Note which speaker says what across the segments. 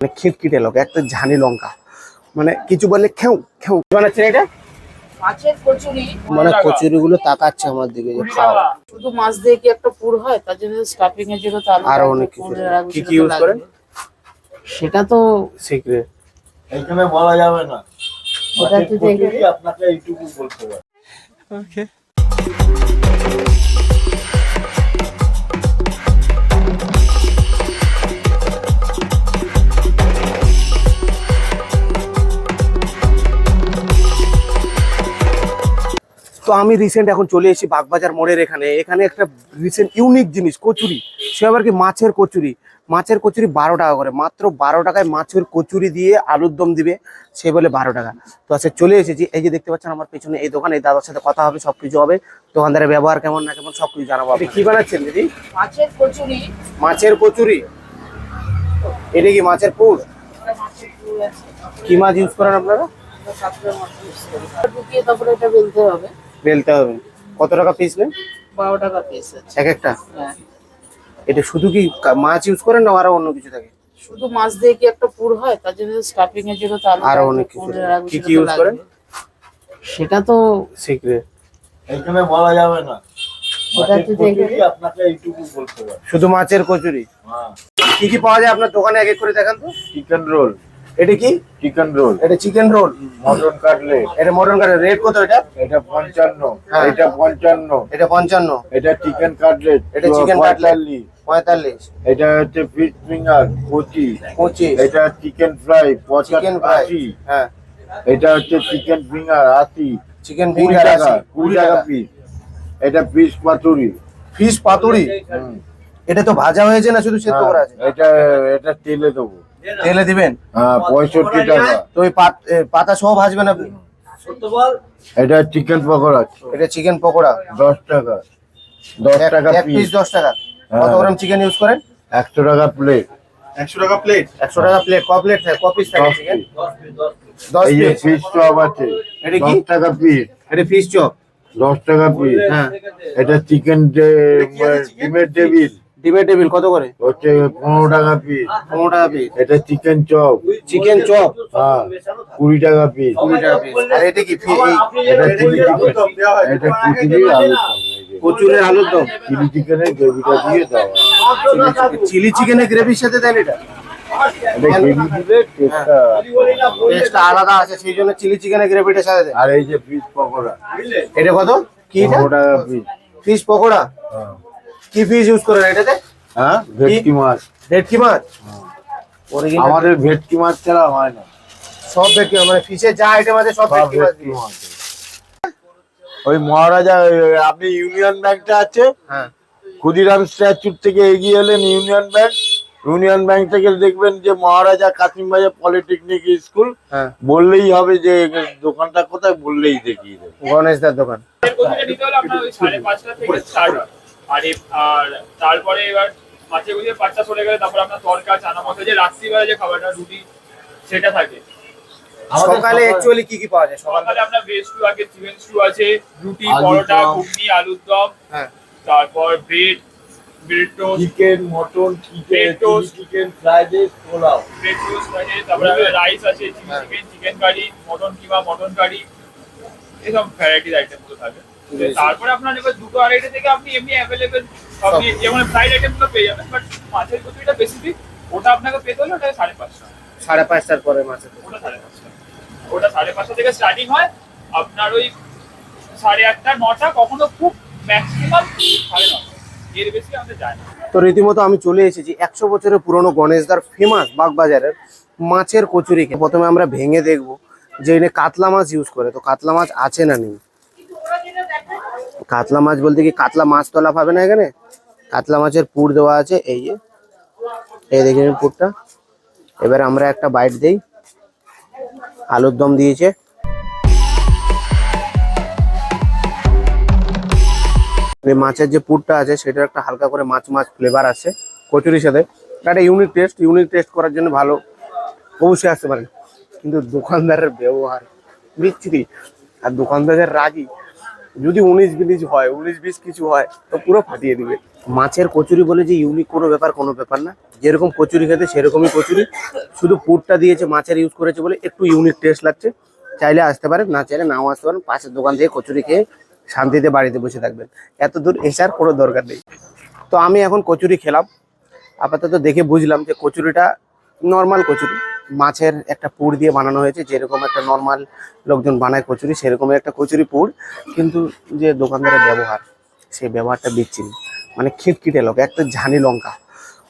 Speaker 1: মানে খিটখিটে লোক একটা ঝানি লঙ্কা। মানে কিছু বললে খেউ খেউ। বানাচ্ছেন এটা? মানে কচুরি। গুলো তাকাচ্ছে আমার দিকে যে খাও।
Speaker 2: শুধু মাছ দিয়ে কি একটা পুর হয়? তার জন্য স্টাফিং এর জন্য আরও
Speaker 1: অনেক কিছু। কি কি
Speaker 2: সেটা তো
Speaker 1: করেন?
Speaker 2: সেটা তো
Speaker 1: সিক্রেট
Speaker 3: এখানে বলা যাবে না।
Speaker 2: ওটা তো দেখে-
Speaker 3: আপনাকে এইটুকু বলতে পারি
Speaker 1: তো আমি রিসেন্ট এখন চলে এসেছি বাগবাজার মোড়ের এখানে। এখানে একটা রিসেন্ট ইউনিক জিনিস কচুরি। সে আবার কি মাছের কচুরি? মাছের কচুরি বারো টাকা করে। মাত্র বারো টাকায় মাছের কচুরি দিয়ে আলুর দম দিবে সে বলে বারো টাকা। তো আচ্ছা চলে এসেছি। এই যে দেখতে পাচ্ছেন আমার পেছনে এই দোকানে এই দাদার সাথে কথা হবে সবকিছু হবে। দোকানদারের ব্যবহার কেমন না কেমন সবকিছু জানাব আপনি কি বানাচ্ছেন দিদি?
Speaker 2: মাছের কচুরি।
Speaker 1: মাছের কচুরি। এটা কি মাছের পুর? কি মাছ ইউজ করেন আপনারা?
Speaker 2: তারপরে এটা বেলতে হবে।
Speaker 1: বেলতে হবে। কত টাকা পিস নেন
Speaker 2: বারো টাকা পিস
Speaker 1: এক একটা?
Speaker 2: হ্যাঁ।
Speaker 1: এটা শুধু কি মাছ ইউজ করেন না আরও অন্য কিছু থাকে?
Speaker 2: শুধু মাছ দিয়ে কি একটা পুর হয়? তার জন্য স্টাফিং এর জন্য তো আলু আরও
Speaker 1: অনেক কিছু। কি
Speaker 2: সেটা
Speaker 1: কি
Speaker 2: তো
Speaker 1: করেন?
Speaker 2: সেটা তো
Speaker 1: সিক্রেট
Speaker 3: এখানে বলা যাবে না। মাছের কচুরি এইটুকু
Speaker 1: শুধু মাছের কচুরি?
Speaker 3: হ্যাঁ।
Speaker 1: কি কি পাওয়া যায় আপনার দোকানে এক এক করে দেখান তো?
Speaker 3: চিকেন রোল
Speaker 1: এটা কি?
Speaker 3: চিকেন রোল
Speaker 1: এটা চিকেন রোল
Speaker 3: মটন কাটলেট
Speaker 1: এটা মটন কাটের রেট কত এটা?
Speaker 3: এটা পঞ্চান্ন।
Speaker 1: হ্যাঁ।
Speaker 3: এটা পঞ্চান্ন।
Speaker 1: এটা পঞ্চান্ন।
Speaker 3: এটা চিকেন কাটলেট
Speaker 1: এটা cutlet।
Speaker 3: পঁয়তাল্লিশ।
Speaker 1: পঁয়তাল্লিশ।
Speaker 3: এটা হচ্ছে ফিশ ফিঙ্গার পঁচিশ
Speaker 1: পঁচিশ।
Speaker 3: এটা চিকেন ফ্রাই
Speaker 1: চিকেন ফ্রাই হ্যাঁ।
Speaker 3: এটা হচ্ছে চিকেন ফিঙ্গার আশি।
Speaker 1: চিকেন
Speaker 3: কুড়ি
Speaker 1: ফিঙ্গার
Speaker 3: টাকা
Speaker 1: আছে
Speaker 3: কুড়ি টাকা পিস এটা পিস পাতুরি।
Speaker 1: ফিশ পাতুরি? এটা তো ভাজা হয়েছে না শুধু সেদ্ধ করা আছে?
Speaker 3: হ্যাঁ, এটা এটা তেলে দেবো।
Speaker 1: তেলে দিবেন?
Speaker 3: হ্যাঁ পঁয়ষট্টি টাকা।
Speaker 1: তো ওই পাতা সহ ভাজবেন আপনি?
Speaker 3: এটা চিকেন পকোড়া।
Speaker 1: এটা চিকেন পকোড়া?
Speaker 3: দশ টাকা। দশ
Speaker 1: এক-
Speaker 3: টাকা
Speaker 1: এক পিস দশ টাকা। কত
Speaker 3: হ্যাঁ।
Speaker 1: গ্রাম চিকেন ইউজ করেন?
Speaker 3: একশো টাকা প্লেট
Speaker 1: একশো টাকা প্লেট একশো টাকা প্লেট ক প্লেট থাকে? ক পিস থাকে
Speaker 3: দশ
Speaker 1: চিকেন দশ পিস
Speaker 3: ফিশ চপ আছে।
Speaker 1: এটা কি?
Speaker 3: টাকা পিস
Speaker 1: এটা ফিশ চপ
Speaker 3: দশ টাকা পিস
Speaker 1: হ্যাঁ।
Speaker 3: এটা চিকেন ডিমের টেবিল
Speaker 1: ডিমের টেবিল কত করে?
Speaker 3: হচ্ছে পনেরো টাকা পিস
Speaker 1: পনেরো টাকা পিস
Speaker 3: এটা চিকেন চপ
Speaker 1: চিকেন চপ
Speaker 3: হ্যাঁ কুড়ি টাকা পিস
Speaker 1: কুড়ি টাকা পিস আর এটা কি
Speaker 3: এটা চিলি চিকেন এটা কুচুরি আলু
Speaker 1: কচুরের আলুর দম।
Speaker 3: চিলি চিকেনের গ্রেভিটা দিয়ে দেওয়া
Speaker 1: চিলি চিকেনের গ্রেভির সাথে দেন এটা। আলাদা আছে সেই জন্য চিলি চিকেনের গ্রেভিটার সাথে
Speaker 3: আর এই যে ফিশ পকোড়া।
Speaker 1: এটা কত? কি
Speaker 3: পিস
Speaker 1: ফিশ পকোড়া? কি ফিশ ইউজ করেন এটাতে?
Speaker 3: হ্যাঁ ভেটকি মাছ।
Speaker 1: ভেটকি মাছ?
Speaker 3: আমাদের ভেটকি মাছ ছাড়া হয় না।
Speaker 1: সব ভেটকি মানে ফিশে যা আইটেম আছে সব ভেটকি মাছ
Speaker 3: ওই মহারাজা আপনি ইউনিয়ন ব্যাংকটা আছে?
Speaker 1: হ্যাঁ।
Speaker 3: ক্ষুদিরাম স্ট্যাচুর থেকে এগিয়ে এলেন ইউনিয়ন ব্যাংক। ইউনিয়ন ব্যাংক থেকে দেখবেন যে মহারাজা কাসিম বাজার পলিটেকনিক স্কুল।
Speaker 1: হ্যাঁ।
Speaker 3: বললেই হবে যে দোকানটা কোথায় বললেই দেখিয়ে দেবে।
Speaker 1: গণেশদার দোকান।
Speaker 4: আর আর তারপরে এবার মাছের গুলিয়ে পাঁচটা চলে গেলে তারপর আপনার তরকা চানা মশলা যে রাত্রিবেলা যে খাবারটা রুটি সেটা থাকে
Speaker 1: সকালে অ্যাকচুয়ালি কি কি পাওয়া যায় সকালে
Speaker 4: আপনার ভেজ স্টু আছে চিকেন স্টু আছে রুটি পরোটা। ঘুগনি আলুর দম
Speaker 1: হ্যাঁ
Speaker 4: তারপর bread bread toast
Speaker 3: chicken mutton. Chicken fried rice pulao
Speaker 4: bread toast আছে তারপরে রাইস আছে। Chicken chicken curry mutton keema mutton curry এসব ভ্যারাইটিস আইটেম তো থাকে। তারপরে আপনার এবার দুটো আড়াইটে থেকে আপনি এমনি অ্যাভেলেবেল আপনি যেমন ফ্রাইড আইটেমগুলো পেয়ে যাবেন বাট মাছের কচুরিটা বেসিক ওটা আপনাকে পেতে হলে ওটা সাড়ে পাঁচটা
Speaker 1: সাড়ে পাঁচটার পরে মাছের
Speaker 4: ওটা সাড়ে পাঁচটা ওটা সাড়ে পাঁচটা থেকে স্টার্টিং হয়। আপনার ওই সাড়ে আটটা নটা কখনো খুব ম্যাক্সিমাম সাড়ে নটা। এর বেশি আমাদের যায় না।
Speaker 1: তো রীতিমতো আমি চলে এসেছি একশো বছরের পুরনো গণেশদার ফেমাস বাগবাজারের মাছের কচুরি প্রথমে আমরা ভেঙে দেখব যে এনে কাতলা মাছ ইউজ করে। তো কাতলা মাছ আছে না নেই? কাতলা মাছ বলতে কি কাতলা মাছ তোলা পাবে না এখানে? কাতলা মাছের পুর দেওয়া আছে, এই যে। এই দেখে নিন পুরটা। এবার আমরা একটা বাইট দেই। আলুর দম দিয়েছে। মাছের যে পুরটা আছে, সেটার একটা হালকা করে মাছ মাছ ফ্লেভার আছে। কচুরির সাথে। একটা ইউনিক টেস্ট ইউনিক টেস্ট করার জন্য ভালো। অবশ্যই আসতে পারেন। কিন্তু দোকানদারের ব্যবহার। বিচ্ছিরি। আর দোকানদারের রাগই যদি উনিশ বিনিশ হয়, উনিশ বিশ কিছু হয়, তো পুরো ফাটিয়ে দিবে। মাছের কচুরি বলে যে ইউনিক কোনো ব্যাপার কোনো ব্যাপার না। যেরকম কচুরি খেতে, সেরকমই কচুরি। শুধু পুরটা দিয়েছে, মাছের ইউজ করেছে বলে একটু ইউনিক টেস্ট লাগছে। চাইলে আসতে পারেন, না চাইলে নাও আসতে পারেন। পাশের দোকান থেকে কচুরি খেয়ে শান্তিতে বাড়িতে বসে থাকবেন। এত দূর এসার কোনো দরকার নেই। তো আমি এখন কচুরি খেলাম। আপাতত দেখে বুঝলাম যে কচুরিটা নর্মাল কচুরি। মাছের একটা পুর দিয়ে বানানো হয়েছে, যেরকম একটা নর্মাল লোকজন বানায় কচুরি, সেরকমই একটা কচুরি পুর। কিন্তু যে দোকানদারের ব্যবহার সেই ব্যবহারটা বিচ্ছিন্ন। মানে খিটখিটে লোক একটা ঝানি লঙ্কা।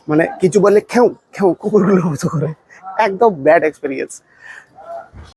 Speaker 1: মানে কিছু বলে খেউ খেউ কুকুরগুলো মতো করে। একদম ব্যাড এক্সপিরিয়েন্স